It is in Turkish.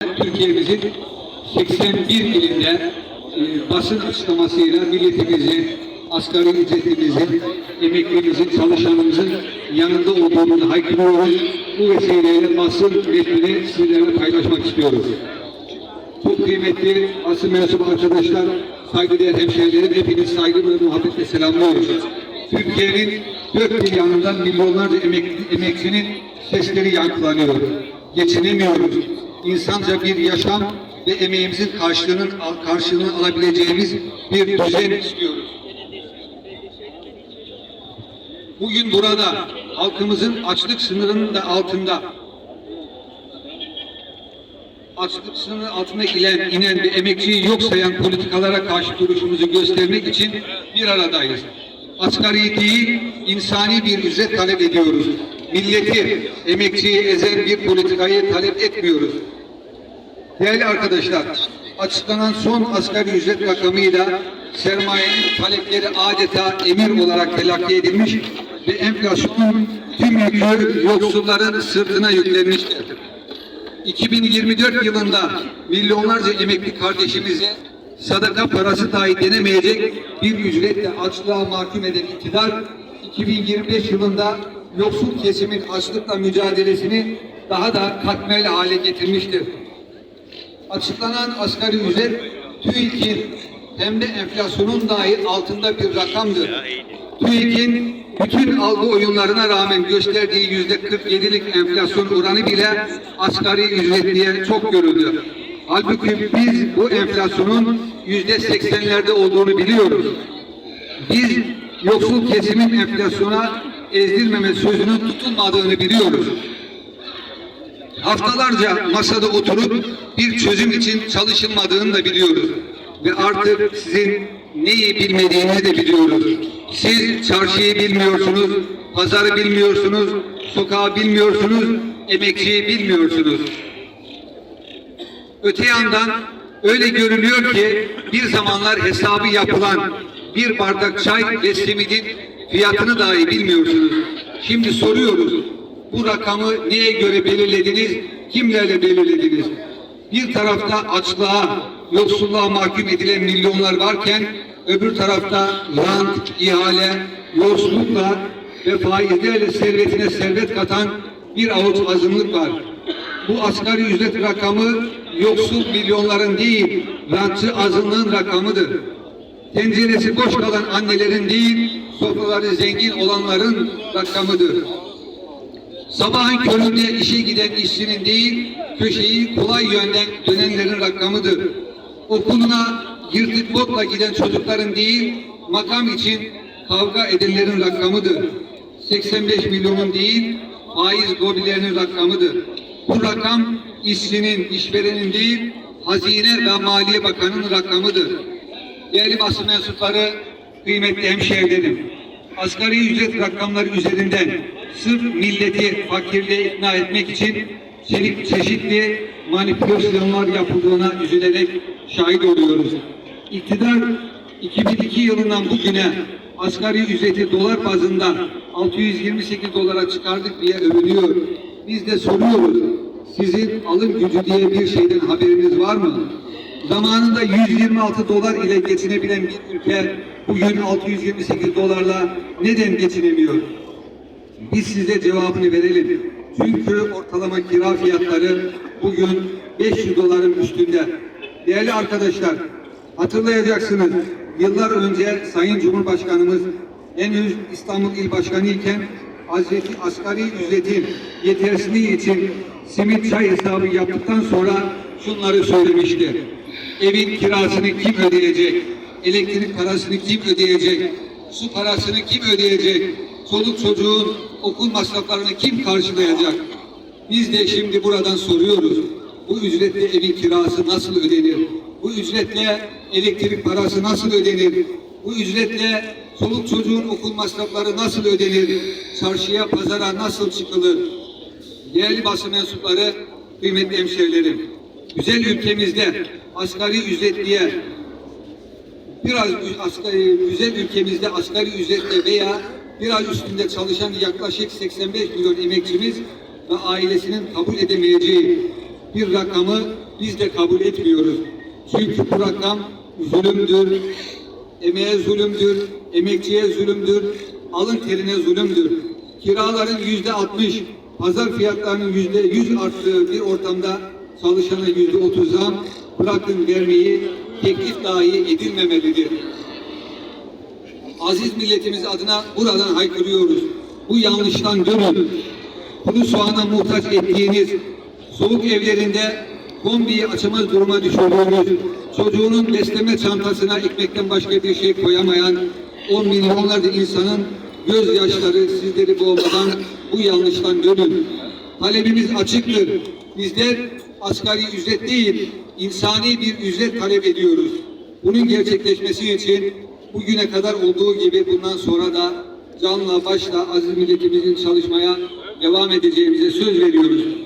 Türkiye'mizin 81 ilinde e, basın açıklamasıyla milletimizin, asgari ücretimizin, emeklimizin, çalışanımızın yanında olduğunu haykırıyoruz. Bu vesileyle basın metnini sizlerle paylaşmak istiyoruz. Çok kıymetli asıl mensup arkadaşlar, saygıdeğer hemşehrilerim, hepiniz saygı ve muhabbetle selamlıyoruz. Türkiye'nin dört bir yanından milyonlarca emek, emekçinin sesleri yankılanıyor. Geçinemiyoruz. İnsanca bir yaşam ve emeğimizin karşılığının karşılığını alabileceğimiz bir düzen istiyoruz. Bugün burada halkımızın açlık sınırının da altında açlık sınırı altına inen, inen bir emekçiyi yok sayan politikalara karşı duruşumuzu göstermek için bir aradayız. Asgari değil, insani bir ücret talep ediyoruz. Milleti, emekçiyi ezen bir politikayı talep etmiyoruz. Değerli arkadaşlar, açıklanan son asgari ücret rakamıyla sermayenin talepleri adeta emir olarak telakki edilmiş ve enflasyonun tüm yükü yoksulların sırtına yüklenmiştir. 2024 yılında milyonlarca emekli kardeşimize sadaka parası dahi denemeyecek bir ücretle açlığa mahkum eden iktidar 2025 yılında yoksul kesimin açlıkla mücadelesini daha da katmerli hale getirmiştir. Açıklanan asgari ücret TÜİK'in hem de enflasyonun dahi altında bir rakamdır. TÜİK'in bütün algı oyunlarına rağmen gösterdiği yüzde 47'lik enflasyon oranı bile asgari ücretliye çok görüldü. Halbuki biz bu enflasyonun yüzde 80'lerde olduğunu biliyoruz. Biz yoksul kesimin enflasyona ezdirmeme sözünün tutulmadığını biliyoruz. Haftalarca masada oturup bir çözüm için çalışılmadığını da biliyoruz. Ve artık sizin neyi bilmediğinizi de biliyoruz. Siz çarşıyı bilmiyorsunuz, pazarı bilmiyorsunuz, sokağı bilmiyorsunuz, emekçiyi bilmiyorsunuz. Öte yandan öyle görülüyor ki bir zamanlar hesabı yapılan bir bardak çay ve simidin fiyatını dahi bilmiyorsunuz. Şimdi soruyoruz. Bu rakamı neye göre belirlediniz? Kimlerle belirlediniz? Bir tarafta açlığa, yoksulluğa mahkum edilen milyonlar varken öbür tarafta rant, ihale, yolsuzlukla ve faizlerle servetine servet katan bir avuç azınlık var. Bu asgari ücret rakamı yoksul milyonların değil, rantçı azınlığın rakamıdır. Tenceresi boş kalan annelerin değil, sofraları zengin olanların rakamıdır. Sabahın köründe işe giden işçinin değil, köşeyi kolay yönden dönenlerin rakamıdır. Okuluna yırtık botla giden çocukların değil, makam için kavga edenlerin rakamıdır. 85 milyonun değil, faiz gobilerinin rakamıdır. Bu rakam işçinin, işverenin değil, Hazine ve Maliye Bakanı'nın rakamıdır. Değerli basın mensupları, kıymetli hemşehrilerim, asgari ücret rakamları üzerinden sırf milleti fakirliğe ikna etmek için çeşitli manipülasyonlar yapıldığına üzülerek şahit oluyoruz. İktidar 2002 yılından bugüne asgari ücreti dolar bazında 628 dolara çıkardık diye övünüyor. Biz de soruyoruz. Sizin alım gücü diye bir şeyden haberiniz var mı? Zamanında 126 dolar ile geçinebilen bir ülke bugün 628 dolarla neden geçinemiyor? Biz size cevabını verelim. Çünkü ortalama kira fiyatları bugün 500 doların üstünde. Değerli arkadaşlar, hatırlayacaksınız. Yıllar önce Sayın Cumhurbaşkanımız henüz İstanbul İl Başkanı iken Hazreti asgari ücretin yetersizliği için simit çay hesabı yaptıktan sonra şunları söylemişti. Evin kirasını kim ödeyecek? Elektrik parasını kim ödeyecek? Su parasını kim ödeyecek? Çoluk çocuğun okul masraflarını kim karşılayacak? Biz de şimdi buradan soruyoruz. Bu ücretle evin kirası nasıl ödenir? Bu ücretle elektrik parası nasıl ödenir? Bu ücretle çoluk çocuğun okul masrafları nasıl ödenir? Çarşıya, pazara nasıl çıkılır? Değerli basın mensupları, kıymetli hemşehrilerim, güzel ülkemizde asgari ücretliye biraz asgari, güzel ülkemizde asgari ücretle veya biraz üstünde çalışan yaklaşık 85 milyon emekçimiz ve ailesinin kabul edemeyeceği bir rakamı biz de kabul etmiyoruz. Çünkü bu rakam zulümdür, emeğe zulümdür, emekçiye zulümdür, alın terine zulümdür. Kiraların yüzde 60, pazar fiyatlarının yüzde 100 arttığı bir ortamda çalışana yüzde 30 zam bırakın vermeyi teklif dahi edilmemelidir. Aziz milletimiz adına buradan haykırıyoruz. Bu yanlıştan dönün. Kuru soğana muhtaç ettiğiniz soğuk evlerinde kombiyi açamaz duruma düşürüyoruz. Çocuğunun besleme çantasına ekmekten başka bir şey koyamayan on milyonlarca insanın gözyaşları sizleri boğmadan bu yanlıştan dönün. Talebimiz açıktır. Bizler asgari ücret değil, insani bir ücret talep ediyoruz. Bunun gerçekleşmesi için bugüne kadar olduğu gibi bundan sonra da canla başla aziz milletimizin çalışmaya devam edeceğimize söz veriyoruz.